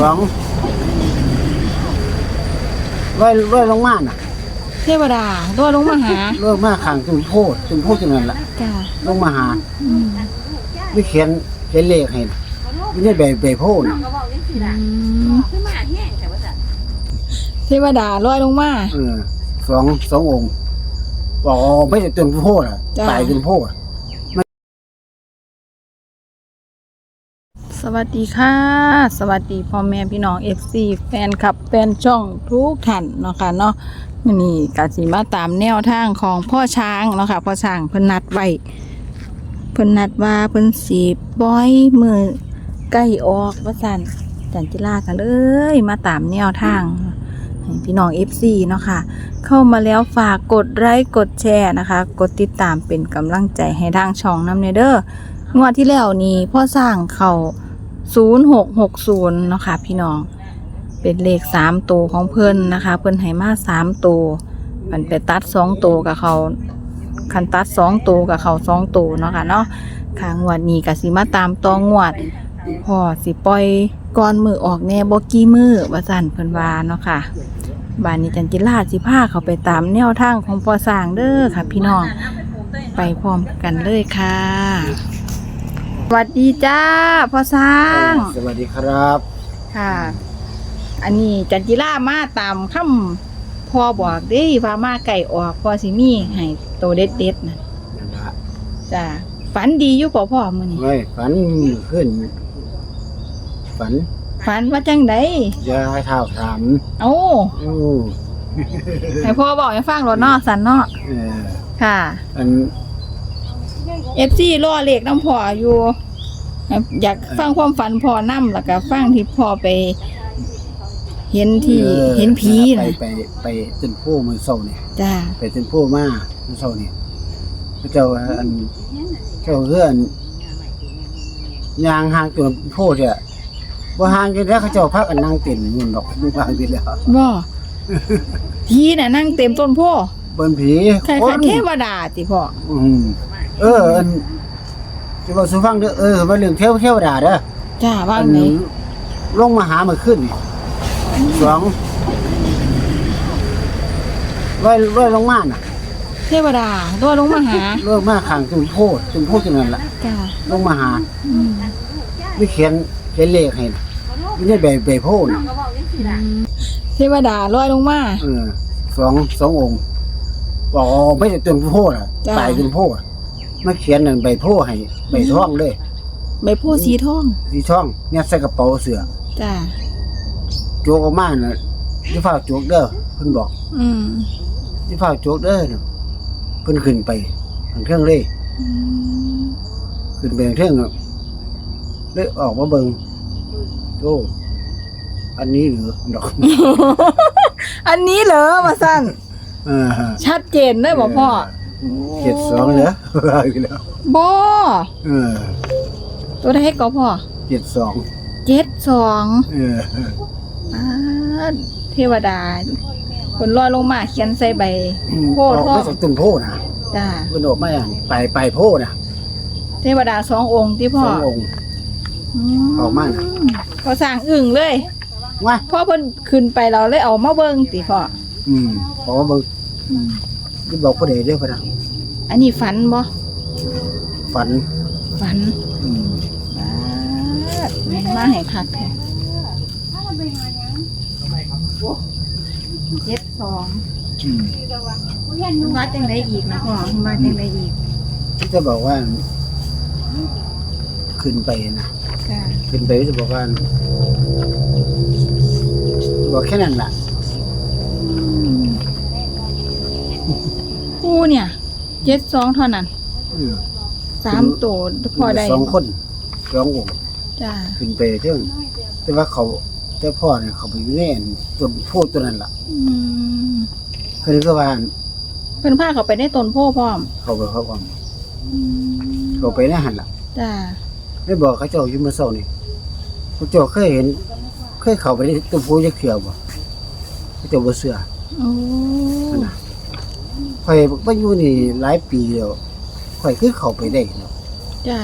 สองร้อยร้อยลงมาน่ะเทวดาตัวลงมาหาร้อยมาขังจุนโพดจุนโพดจังนั้นล่ะจ้าลงมาหาอืมไม่เขียนเขียนเลขให้น่ะไม่ได้ใบใบโพดน่ะอืมเทวดาลอยลงมา เออสองสององค์บอกอ๋อไม่ใช่จุนโพดอะจ้ะ ตายจุนโพด สวัสดีค่ะ สวัสดีพ่อแม่พี่น้อง FC แฟนคลับแฟนช่องทุกท่านเนาะค่ะเนาะมื้อนี่กาสิมาตามแนวทางของพ่อช้างเนาะค่ะพ่อช้างเพิ่นนัดไว้เพิ่นนัดว่าเพิ่นสิปล่อยมือใกล้ออกว่าซั่นจันจิลากันเลยมาตามแนวทางพี่น้อง FC เนาะค่ะ เข้ามาแล้วฝากกดไลค์กดแชร์นะคะ กดติดตามเป็นกำลังใจให้ทางช่องน้ำเนเด้องวดที่แล้วนี้พ่อสร้างเขา 0660เนาะค่ะพี่น้อง เป็นเลข3ตัวของเพิ่นนะคะ เพิ่นให้มา3ตัวมันไปตัด2ตัวกับเขาคันตัด2ตัวกับเขา2ตัวเนาะค่ะเนาะค่ะงวดนี้ก็สิมาตามตองงวดพอสิปล่อยก่อนมือออกแน่บกี่มือว่าซั่นเพิ่นว่าเนาะค่ะบานนี้จันจิลาสิพาเขาไปตามแนวทางของพอสร้างเด้อค่ะ พี่น้องไปพร้อมกันเลยค่ะ สวัสดีจ้าพอสร้างสวัสดีครับ ค่ะ อันนี้จันจิลามาตามคำพอบอกเด้ว่ามาไก่ออกพอสิมีให้โตเด็ดเด็ดๆนะนั่นละจ้าฝันดีอยู่ป่พ่อมื้อนี้เฮ้ยฝันขึ้น ฝัน ฝันว่าจังไดจะให้เท้าถามเอ้าโอ้ให้พ่อบอกให้ฟังรถเนาะสันเนาะเออ ค่ะอัน FC ล่อเลขน้ำพ่ออยู่ อยากฟังความฝันพ่อนํแล้วก็ฟังที่พ่อไป เห็นที่ออเห็นผีไปนะไปไปจนผู้มือเศร้าเนี่ยจ้าไปจนผู้มามือเศร้าเนี่ยพระเจ้าว่าอันเจ้าเพื่อนยางห่างจนผู้เนี่ยว่าห่างกันแล้วเขาเจ้าพักกันนั่งเต็มเงินดอกมือวางไปแล้วบ่ผีน่ะนั่งเต็มต้นโพ่อบนผีใครคนๆเทวดาติพ่ออืม เอออันจะบอกสุฟังเด้อเออมาเรื่องเทวเทวดาเด้อจ้าว่าอัไหนลงมาหามาขึ้นนี่สองร้อยร้อยลงมาน่ะเทวดาตัวลงมาหาร้อยมาขังจุนโพดจุนโพดจังนั้นล่ะจ้าลงมาหาอืมไม่เขียนเขียนเลขให้น่ะไม่ได้ใบใบโพดน่ะเทวดาลอยลงมา เออสองสององค์บอกอ๋อไม่ใช่จุนโพดอะจ้ะ ตายจุนโพด มาเขียนนั่นใบโพดให้ใบท่องเลยใบโพธิ์สีทองสีช่องเนี่ยใส่กระเป๋าเสื้อจ้าโจกออกมาน่ะที่ฝ้าโจกเด้อเพิ่นบอก อืมที่ฝ้าโจกเด้อน่ะเพิ่นขึ้นไปทางเครื่องเลยอืมขึ้นไปทางเครื่องน่ะเลยออกมาเบิ่งโอ้อันนี้เหรือดอก อันนี้เหรอมาสั้นเออชัดเจนเลยบอกพ่อ เจ็ดสองเหรอว่าอีกแล้วบอเออตัวได้ก็พ่อเจ็ดสองเจ็ดสองเอออ่าเทวดาคนลอยลงมาเขียนใส่ใบโพอธิ์อกพ่อมาจากต้นโพนะจ้าเพิ่นออกมาอย่างไปไปโพนะเทวดาสององค์ที่พ่อสององค์ มออกมาน่ะ พอสั่งอึ่งเลยว่าพ่อเพิ่นขึ้นไปเราเลยเอามาเบิ่งติพ่ออืมพอมาเบิ่งอืม ที่บอกผู้ใดเด้อพะนะอันนี้ฝันบ่ฝันฝันอืมบาดมาให้คักแท้เจ็ดสองอืมว่าจังไดอีกนะพ่อว่าจังไดอีกที่จะบอกว่า ขึ้นไปนะจ้าขึ้นไปจะบอกว่าบอกแค่นั้นล่ะ เนี่ยเจ็ดสองเท่านั้นอืมสามตัวพอได้สองคนสององค์จ้าขึ้นไปเรื่องแต่ว่าเขาแต่พ่อเนี่ยเขาไปอยู่ในอันต้นโพธิ์ตัวนั้นล่ะอืมคือก็ว่าเพิ่นพาเขาไปได้ต้นโพพร้อมเขาไปเขาความอืมเขาไปในหันล่ะ จ้าไม่บอกเขาเจ้าอยู่เมื่อเช้านี่เขาเจ้าเคยเห็น เคยเข้าไปในต้นโพธิ์จะเขียวบ่เขาเจ้าบ่เชื่อโอ้นั่นน่ะ ข่อยบ่อยู่นี่หลายปีแล้วข่อยคือเข้าไปได้เนาะจ้า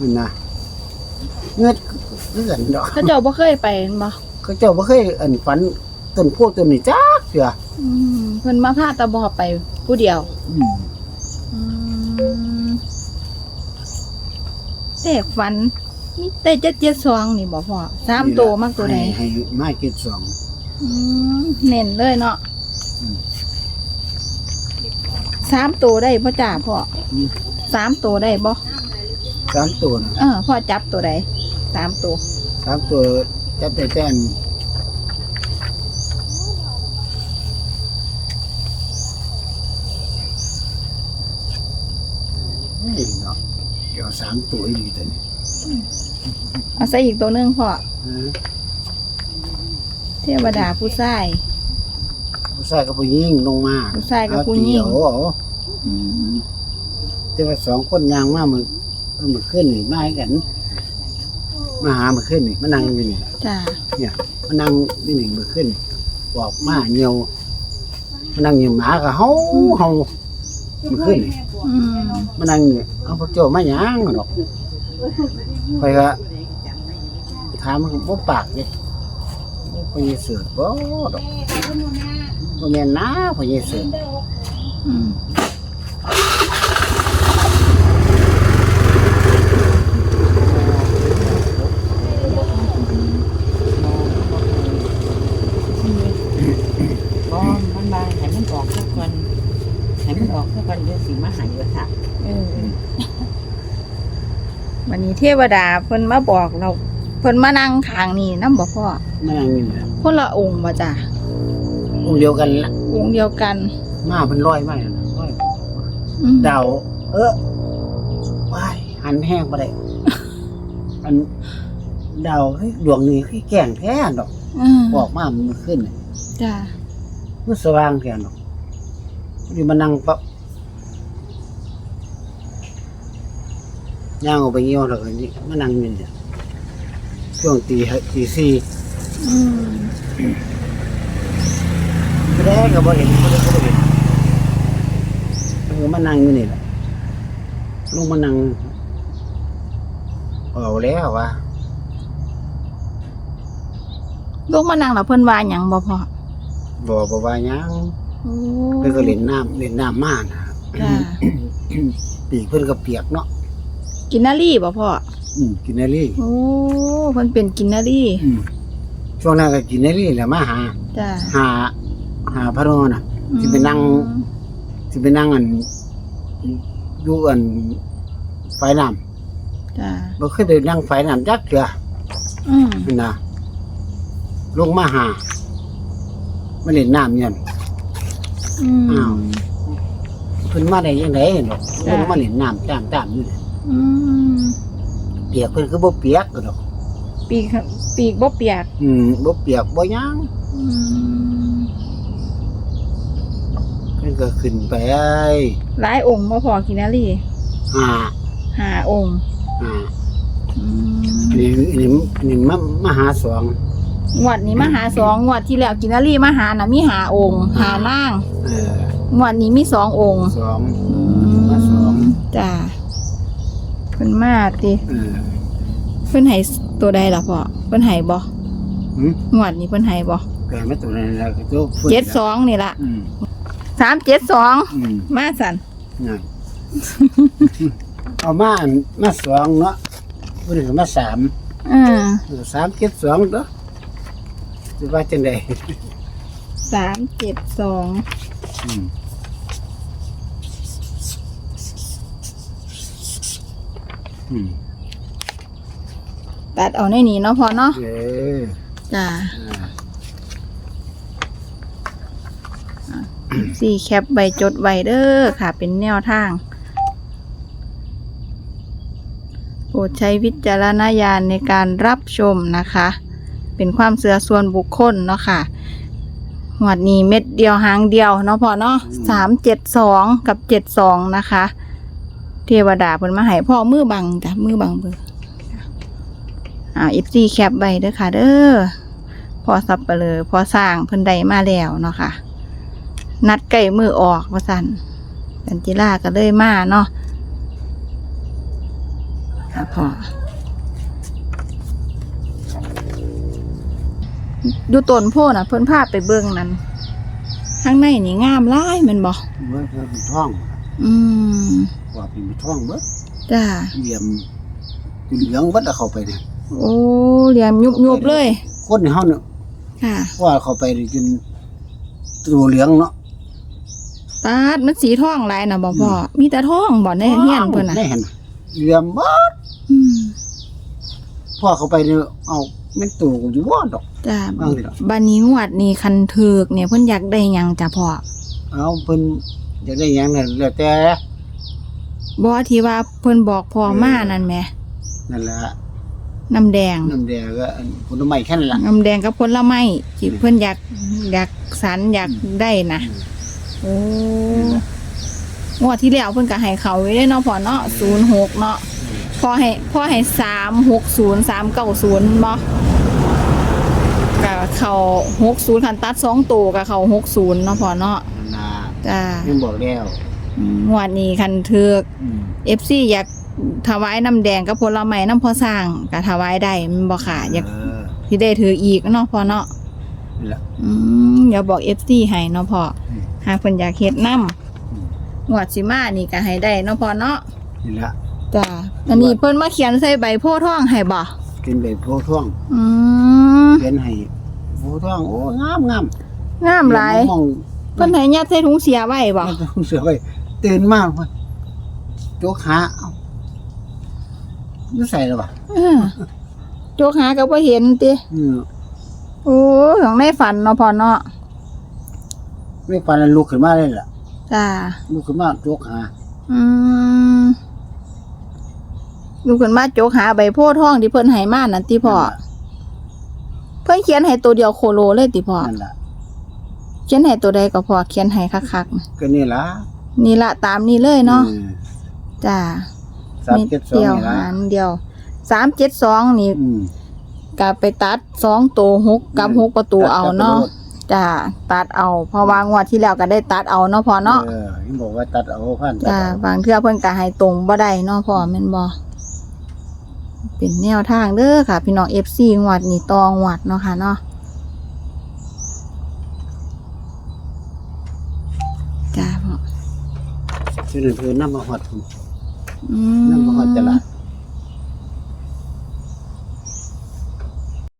นั่นนะเงือดคือกันดอกเขาเจ้าบ่เคยไปเห็นบ่เขาเจ้าบ่เคยอันฝันต้นโพธิ์ต้นนี้จักเทื่ออืมเพิ่นมาพาตาบอไปผู้เดียวอืมอืมแต่ฝันมีแต่เจ็ดเจ็ดสองนี่บ่พ่อสามตัวมากตัวไหนให้ให้มาเก็ดสองอืมเน้นเลยเนาะ อืม สามตัวได้พ่อจ่าพ่ออืมสามตัวได้บ่สามตัวนะเออพ่อจับตัวใดสามตัวสามตัวจับแต่แต่อันเฮ้ยเนาะเดี๋ยวสามตัวอีกตัวนี้เอาใส่อีกตัวหนึงพ่อฮะเทวดาผู้ชาย ผู้ชายกับผู้หญิงลงมาผู้ชายกับผู้หญิง เอาเตี๋ยวเอาอืม แต่ว่าสองคนยางมามือเออมือขึ้นนี่มาให้กันมาหามือขึ้นนี่มานั่งอยู่นี่จ้าเนี่ยมานั่งนี่นี่มือขึ้นบอกมาเหี่ยวมานั่งอยู่หมาก็เฮาเฮามือขึ้นนี่อืมมานั่งอยู่เอาพวกโจมาหยังดอกคอยก็ถามมันบ่ปากเด้พอเยเสือบ่ดอกบ่แม่นนะพอเยเสืออืม บ่มันบางให้มันออกซะก่อนให้มันออกซะก่อนเดี๋ยวสิมาหายว่าค่ะ เออ วันนี้เทวดาเพิ่นมาบอกเราเพิ่นมานั่งข้างนี่นำบ่พ่อมานั่งอยู่นี่คนละองค์บ่จ้าองค์เดียวกันละองค์เดียวกันมาเพิ่นลอยมาน่ะลอยอืมดาวเออว้ายหันแห้งไปได้ อันดาวเฮ้ยดวงนี้คือแก่งแท้ดอกอืมบอกมามันขึ้นน่ะจ้ามันสว่างแท้ดอกนี่มานั่งปั๊บ ย่างออกไปเงี้ยวแล้วก็นี่มานั่งนี่เนี่ยช่วงตีห้าตีสี่อืมไม่ได้ก็บ่เห็นบ่ได้ก็บ่เห็นเออมานั่งอยู่นี่แหละลงมานั่งเอาแล้ววะลูกมานั่งแล้วเพิ่นว่าหยังบ่พ่อบ่บ่ว่าหยังโอ้เพิ่นก็เล่นน้ำเล่นน้ำมานะจ้าปีกเพิ่นก็เปียกเนาะ กินนารีบ่พ่ออืมกินนารีโอ้เพิ่นเป็นกินนารีอืมช่วงนั้นก็กินนารีแหละมาหา จ้าหา หาพระโรน่ะ สิไปนั่ง สิไปนั่งอันอยู่อันไฟน้จ้าำบ่เคยไปนั่งไฟน้ำจักเทื่ออืมนั่นนะลงมาหามาเล่นน้ำเนี่ย อืม อ้าว เพิ่นมาได้ยังไงเนาะจ้ะเพิ่นมาเล่นน้ำตามตามอยู่นี่อืม เปียกเพิ่นก็บ่เปียกก็ดอก ปีกปีกบ่เปียก อืมบ่เปียกบ่หยังอืมเพิ่นก็ขึ้นไปหลายองค์บ่พอกินนารีหาห้าองค์หาอืมอันนี้อันนี้อันนี้มามาหาสองงวดนี้มาหาสองงวดที่แล้วกินนารีมาหาน่ะมีหาองค์หานางเอองวดนี้มีสององค์สองอืมาสอง จ้า เพิ่นมาติเออ เพิ่นให้ตัวใดล่ะพ่อเพิ่นให้บ่หืม งวดนี้เพิ่นให้บ่แกมาตัวนั้นแล้วก็ตัวฟื้นเจ็ดสองนี่ล่ะอืมสามเจ็ดสองอืมมาสันนั่นเอามาอันมาสองเนาะเพิ่นก็มาสามอ่าเออสามเจ็ดสองเด้อสิว่าจังได๋สามเจ็ดสองอืม อืมตัดเอาในนี้เนาะพอเนาะเออจ้าอ่าสี่แคปใบจดไว้เด้อค่ะ เป็นแนวทาง โปรดใช้วิจารณญาณในการรับชมนะคะ เป็นความเสื่อส่วนบุคคลเนาะค่ะหวดนี้เม็ดเดียวหางเดียวเนาะพอเนาะสามเจ็ดสองกับเจ็ดสองนะคะ เทวดาเพิ่นมาให้พ่อมือบังจ้ะมือบังเบอร์อ่าอีซีแคปใบเด้อค่ะ เด้อพอสับไปเลยพอสร้างเพิ่นได้มาแล้วเนาะค่ะ นัดไก่มือออกว่าสั่นกันจิล่าก็เลยมาเนาะค่ะพ่อดูต้นโพน่ะ เพิ่นพาไปเบิ่งนั้นข้างในนี่งามหลายแม่นบ่เมื่อเป็นท่อง อืม ว่าเป็นท่องเบิดจ้าเหลี่ยมเป็นเหลืองเบิดเอาเข้าไปเนี่ยโอ้เหลี่ยมยุบๆเลยคนในเฮาเนี่ยค่ะว่าเข้าไปนี่จนตัวเหลืองเนาะปาดมันสีทองหลายน่ะบ่พ่อมีแต่ทองบ่ในเฮียนเพิ่นน่ะได้เห็นเหลี่ยมเบิดอืมพ่อเข้าไปเนี่ยเอาแม่นตัวกูอยู่บ่ดอกจ้าบ้างสิล่ะบัดนี้งวดนี้คันถึกเนี่ยเพิ่นอยากได้หยังจ้ะพ่อเอาเพิ่นจะได้หยังนั่นแล้วแต่ บ่ที่ว่าเพิ่นบอกพ่อมานั่นแหมนั่นแหละน้ำแดงน้ำแดงก็อันผลไม้แค่นั้นล่ะน้ำแดงกับผลไม้ที่เพิ่นอยากอยากสรรอยากได้นะโอ้งวดที่แล้วเพิ่นก็ให้เขาไว้เด้เนาะพ่อเนาะ06เนาะพอให้พอให้360 390บ่ก็เข้า60คันตัด2ตัวก็เข้า60เนาะพ่อเนาะนั่นล่ะจ้ายังบอกแล้วอืม งวดนี้คันถึกอืม FC อยากถวายน้ำแดงกับผลไม้น้ำพอสร้างก็ถวายได้แมันบ่ค่ะอยากเออที่ได้ถืออีกเนาะพ่อเนาะนั่นล่ะอืมอย่าบอก FC ให้เนาะพ่ออมหากเพิ่นอยากเฮ็ดนํมงวดสิมานี่ก็ให้ได้เนาะพ่อเนาะนี่ล่ะจ้าอันนี้เพิ่นมาเขียนใส่ใบโพธิ์ทองให้บ่กินแบบโพท่วงอืมเขียนให้โพท่วงโอ้งามงามงามหลายมองเพิ่นให้ยัดใส่ถุงเสียไว้บ่มันเสือไป ตื่นมากเว้ยโจกหาเอ้าไม่ใส่หรอวะเออโจกหาก็บ่เห็นติอืมโอ้ของในฝันเนาะพ่อเนาะไม่ฟันลุกขึ้นมาเลยล่ะจ้า ลุกขึ้นมาโจกหาอืมลูกขึ้นมาโจกหาใบโพธิ์ทองที่เพิ่นให้มานั่นติพ่อ เพิ่นเขียนให้ตัวเดียวโคโลเลยติพ่อ นั่นล่ะเขียนให้ตัวใดก็พอเขียนให้คักก็นี่ล่ะๆ นี่ละตามนี้เลยเนาะอืมจ้าสามมีเจ็ดสองเดียวนี่ล่ะหารเดียวสามเจ็ดสองนี่อืมก็ไปตัดสองตัวหกกับหกประตูเอาเนาะจ้าตัดเอาเพราะว่างวดที่แล้วก็ได้ตัดเอาเนาะพอเนาะเออยังบอกว่าตัดเอาพันตัดจ้าเอาบางเทื่อเพิ่นก็ให้ตรงบ่ได้เนาะพ่อแม่นบ่เป็นแนวทางเด้อค่ะ พี่น้อง FC งวดนี่ตองวดเนาะค่ะเนาะจ้าพ่ อชื่อนั่นคือน้ำมะฮอดอืน้ำมะฮอดมตลาด